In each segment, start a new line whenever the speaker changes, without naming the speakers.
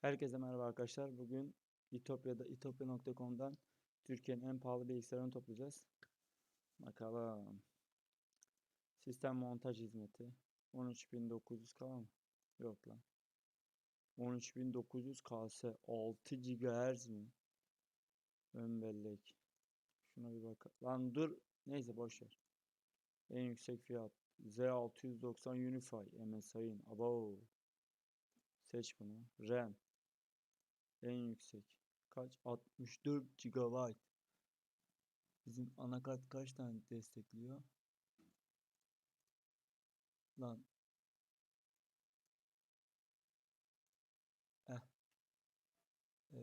Herkese merhaba arkadaşlar. Bugün İtopya'da itopya.com'dan Türkiye'nin en pahalı bilgisayarını toplayacağız. Bakalım. Sistem montaj hizmeti. 13900K mı? Yok lan. 13900 KS 6 GHz mi? Ön bellek. Şuna bir bak. Lan dur. Neyse boş ver. En yüksek fiyat. Z690 Unify MSI'ın. Abo. Seç bunu. RAM. En yüksek. Kaç? 64 GB. Bizim anakart kaç tane destekliyor? Lan. Eh. Ee,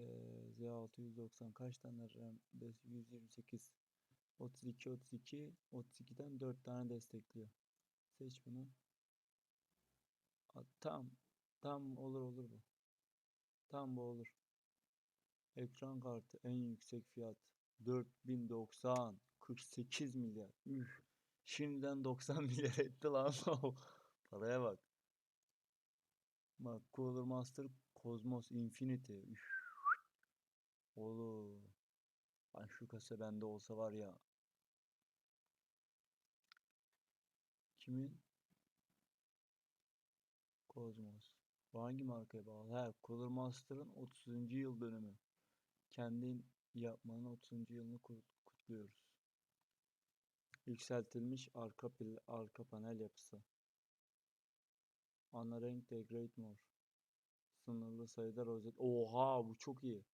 Z690 kaç tane RAM? 128. 32 32 32'den 4 tane destekliyor. Seç bunu. Tam tam olur olur bu. Tam bu olur. Ekran kartı en yüksek fiyat 4090 48 milyar. Üf. Şimdiden 90 milyar etti lan. Paraya bak. Bak Cooler Master Cosmos Infinity. Üf. Oğlum. Lan şu kasa bende olsa var ya. Kimin? Cosmos. Bu hangi markaya bağlı? He, Cooler Master'ın 30. yıl dönümü. Kendin yapmanın 30. yılını kutluyoruz. Yükseltilmiş arka pil, arka panel yapısı. Ana renk Degrade Mor. Sınırlı sayıda rozet. Oha bu çok iyi.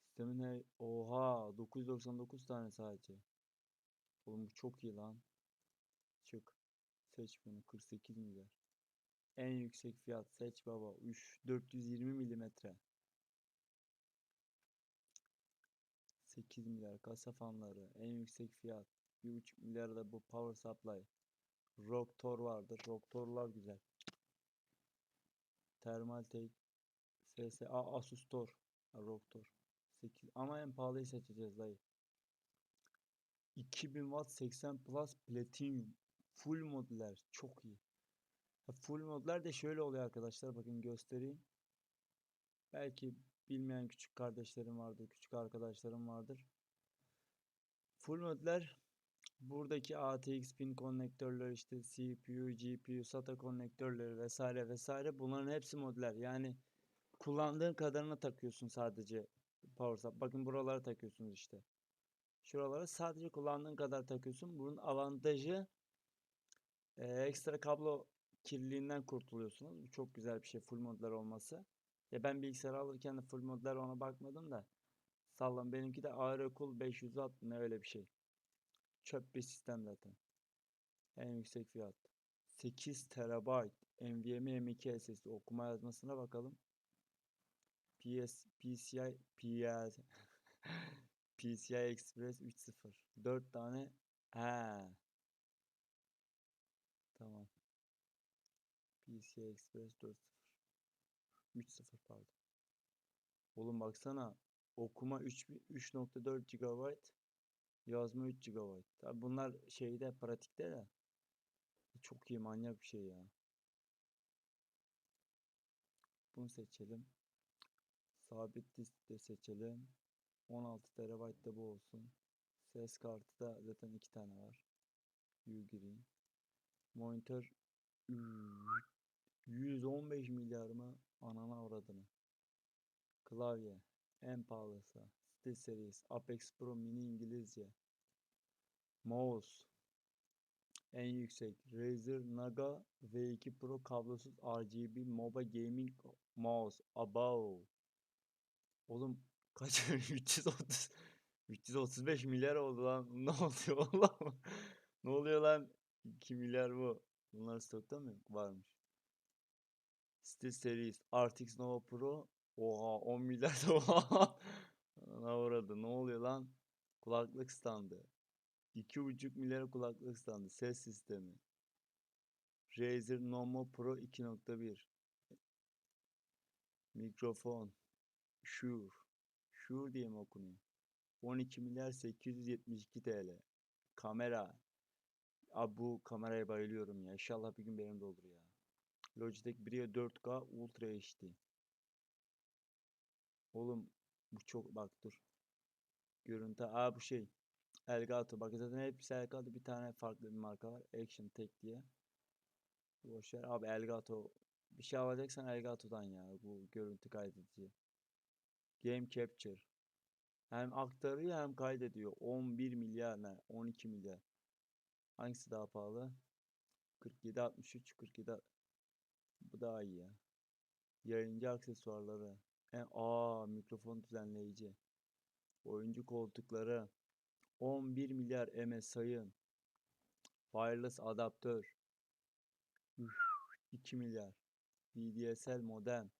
Sistemin he- Oha 999 tane sadece. Oğlum bu çok iyi lan. Çık. Seç bunu 48 milyar. En yüksek fiyat seç baba. Üş 420 milimetre. 8 milyar kasa fanları. En yüksek fiyat. 1,5 milyar da bu power supply. Rocktor vardır. Rocktorlar güzel. Thermaltake. SSA Asus Tor. Ha, Rocktor. 8. Ama en pahalıyı seçeceğiz dayı. 2000 watt 80 plus platinum. Full modüler. Çok iyi. Full modlar da şöyle oluyor arkadaşlar. Bakın göstereyim. Belki bilmeyen küçük kardeşlerim vardır, küçük arkadaşlarım vardır. Full modlar buradaki ATX pin konnektörler işte CPU, GPU, SATA konnektörleri vesaire vesaire bunların hepsi modüler. Yani kullandığın kadarına takıyorsun sadece power supply. Bakın buralara takıyorsunuz işte. Şuralara sadece kullandığın kadar takıyorsun. Bunun avantajı ekstra kablo kirliliğinden kurtuluyorsunuz. Bu çok güzel bir şey full modlar olması. Ya ben bilgisayar alırken de full modlar ona bakmadım da. Sallam benimki de Aerocool 560 ne öyle bir şey. Çöp bir sistem zaten. En yüksek fiyat. 8 TB NVMe M2 SSD okuma yazmasına bakalım. PS, PCI, PS, PCI Express 3.0. 4 tane. He. Tamam. PCI Express 4.0. 3.0 pardon. Oğlum baksana. Okuma 3 3.4 GB. Yazma 3 GB. Tabi bunlar şeyde pratikte de. Çok iyi manyak bir şey ya. Bunu seçelim. Sabit disk de seçelim. 16 TB da bu olsun. Ses kartı da zaten iki tane var. Yu gireyim. Monitör 115 milyar mı? Anana avradını. Klavye en pahalısı. SteelSeries Apex Pro Mini İngilizce. Mouse en yüksek Razer Naga V2 Pro kablosuz RGB MOBA Gaming Mouse. Abo. Oğlum kaç 330 335 milyar oldu lan. Ne oluyor oğlum? ne oluyor lan? 2 milyar bu. Bunlar stokta mı? Varmış. SteelSeries RTX Nova Pro. Oha 10 milyar oha. Ana uğradı. Ne oluyor lan? Kulaklık standı. 2,5 milyar kulaklık standı. Ses sistemi. Razer Nova Pro 2.1. Mikrofon. Shure. Shure diye mi okunuyor? 12 milyar 872 TL. Kamera. Abi bu kameraya bayılıyorum ya. İnşallah bir gün benim de olur ya. Logitech Brio 4K Ultra HD. Oğlum bu çok bak dur. Görüntü. Aa bu şey. Elgato. Bak zaten hepsi Elgato. Bir tane farklı bir marka var. Action Tech diye. Boş ver. Abi Elgato. Bir şey alacaksan Elgato'dan ya. Bu görüntü kaydedici. Game Capture. Hem aktarıyor hem kaydediyor. 11 milyar ne? 12 milyar. Hangisi daha pahalı? 47 63 47 Bu daha iyi ya. Yayıncı aksesuarları. Hem aa mikrofon düzenleyici. Oyuncu koltukları. 11 milyar MS sayın. Wireless adaptör. Üf, 2 milyar. VDSL modem.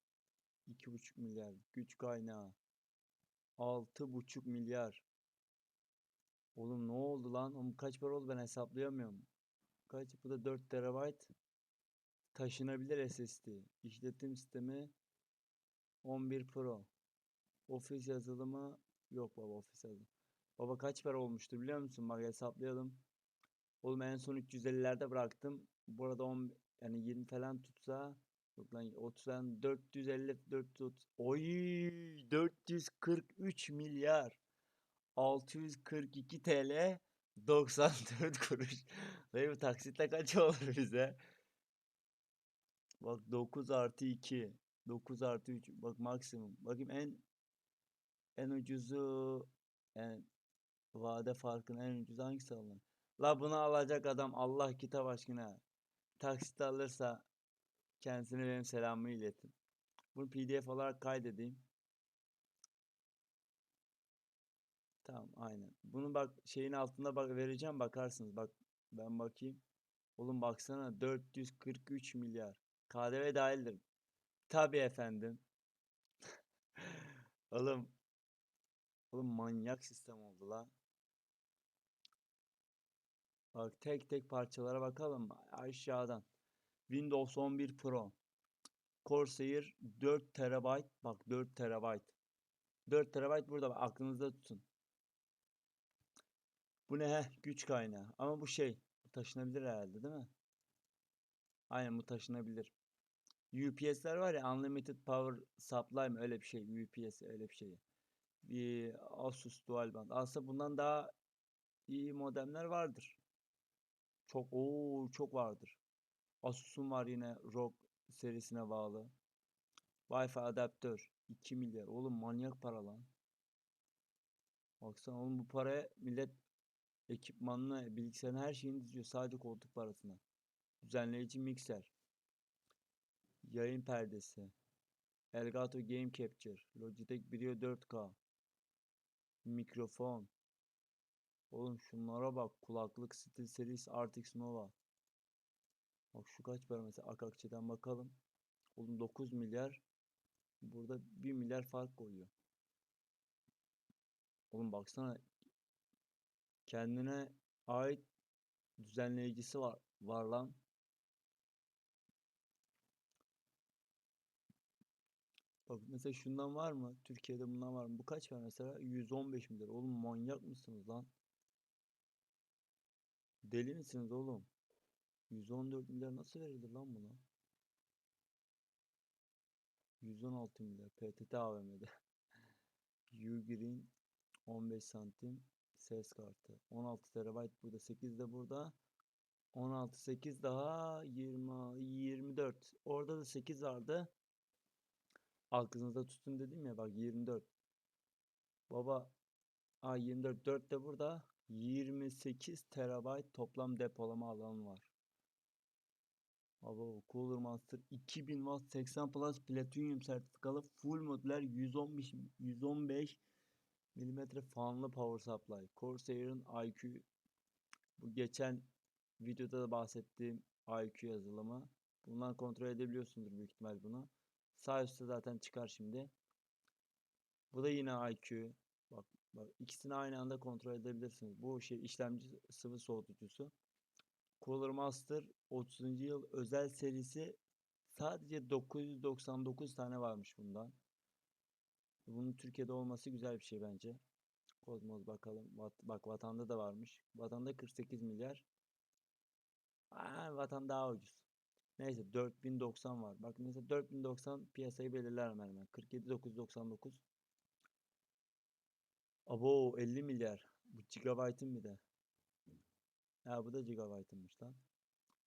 2,5 milyar. Güç kaynağı. 6,5 milyar. Oğlum ne oldu lan? Oğlum kaç para oldu ben hesaplayamıyorum. Kaç? Bu da 4 TB. Taşınabilir SSD. İşletim sistemi 11 Pro. Office yazılımı yok baba Office yazılımı. Baba kaç para olmuştur biliyor musun? Bak hesaplayalım. Oğlum en son 350'lerde bıraktım. Burada 10 yani 20 falan tutsa yok lan 30 falan 450 430 oy 443 milyar 642 TL 94 kuruş. Dayı bu taksitle kaç olur bize? Bak 9 artı 2 9 artı 3 bak maksimum. Bakayım en en ucuzu yani vade farkın en ucuzu hangisi alın? La bunu alacak adam Allah kitap aşkına taksit alırsa kendisine benim selamımı iletin. Bunu pdf olarak kaydedeyim. Tamam aynen. Bunu bak şeyin altında bak vereceğim bakarsınız. Bak ben bakayım. Oğlum baksana 443 milyar. KDV dahildir. Tabii efendim. Oğlum. Oğlum manyak sistem oldu la. Bak tek tek parçalara bakalım aşağıdan. Windows 11 Pro. Corsair 4 TB. Bak 4 TB. 4 TB burada bak, aklınızda tutun. Bu ne heh güç kaynağı. Ama bu şey taşınabilir herhalde değil mi? Aynen bu taşınabilir. UPS'ler var ya Unlimited Power Supply mı öyle bir şey. UPS öyle bir şey. Bir Asus Dual Band. Aslında bundan daha iyi modemler vardır. Çok o çok vardır. Asus'un var yine ROG serisine bağlı. Wi-Fi adaptör 2 milyar. Oğlum manyak para lan. Baksana oğlum bu paraya millet ekipmanını, bilgisayarın her şeyini diziyor sadece koltuk parasına. Düzenleyici mikser. Yayın perdesi. Elgato Game Capture. Logitech Brio 4K. Mikrofon. Oğlum şunlara bak. Kulaklık SteelSeries RTX Nova. Bak şu kaç para mesela Akakçe'den bakalım. Oğlum 9 milyar. Burada 1 milyar fark koyuyor. Oğlum baksana. Kendine ait düzenleyicisi var, var lan. Mesela şundan var mı? Türkiye'de bundan var mı? Bu kaç var mesela? 115 milyar. Oğlum manyak mısınız lan? Deli misiniz oğlum? 114 milyar nasıl verilir lan buna? 116 milyar PTT AVM'de. Ugreen 15 santim ses kartı. 16 TB burada 8 de burada. 16 8 daha 20 24. Orada da 8 vardı. Aklınızda tutun dedim ya bak 24. Baba a 24 4 de burada. 28 TB toplam depolama alanı var. Baba Cooler Master 2000 Watt 80 Plus Platinum sertifikalı full modüler 115 115 milimetre fanlı power supply. Corsair'ın IQ bu geçen videoda da bahsettiğim IQ yazılımı. Bundan kontrol edebiliyorsunuz büyük ihtimal bunu. Sağ üstte zaten çıkar şimdi. Bu da yine IQ. Bak, bak ikisini aynı anda kontrol edebilirsiniz. Bu şey işlemci sıvı soğutucusu. Cooler Master 30. yıl özel serisi sadece 999 tane varmış bundan. Bunun Türkiye'de olması güzel bir şey bence. Kozmos bakalım. Vat, bak vatanda da varmış. Vatanda 48 milyar. Aa, vatan daha ucuz. Neyse 4090 var. Bak mesela 4090 piyasayı belirler hemen hemen. 47999. Abo 50 milyar. Bu gigabyte'ın bir de. Ha bu da gigabyte'ınmış lan.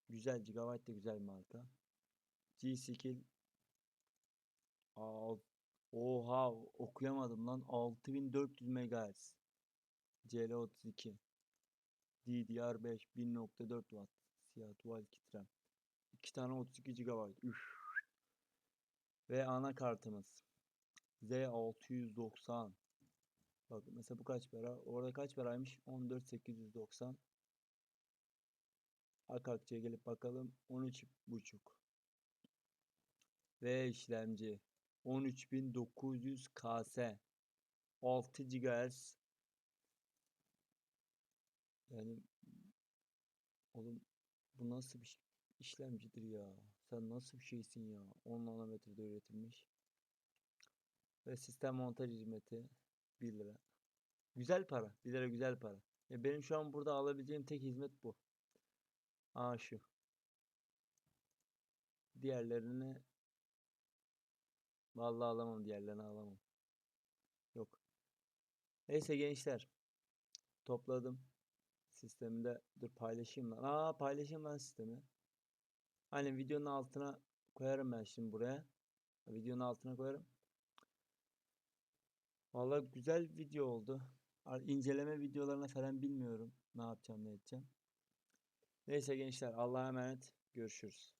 Güzel gigabyte de güzel marka. G-Skill Oha okuyamadım lan 6400 MHz CL32 DDR5 1.4 Watt Siyah tuval kit RAM 2 tane 32 GB Üf. Ve anakartımız. Z690 Bak mesela bu kaç para? Orada kaç paraymış? 14890 Akakçı'ya gelip bakalım 13.5 Ve işlemci 13900 KS 6 GHz Yani oğlum bu nasıl bir ş- işlemcidir ya? Sen nasıl bir şeysin ya? 10 nanometrede üretilmiş. Ve sistem montaj hizmeti 1 lira. Güzel para. 1 lira güzel para. Ya benim şu an burada alabileceğim tek hizmet bu. Aa şu. Diğerlerini vallahi alamam diğerlerini alamam. Yok. Neyse gençler. Topladım. Sistemde dur paylaşayım lan. Aa paylaşayım lan sistemi. Hani videonun altına koyarım ben şimdi buraya. Videonun altına koyarım. Vallahi güzel video oldu. İnceleme videolarına falan bilmiyorum. Ne yapacağım ne edeceğim. Neyse gençler Allah'a emanet. Görüşürüz.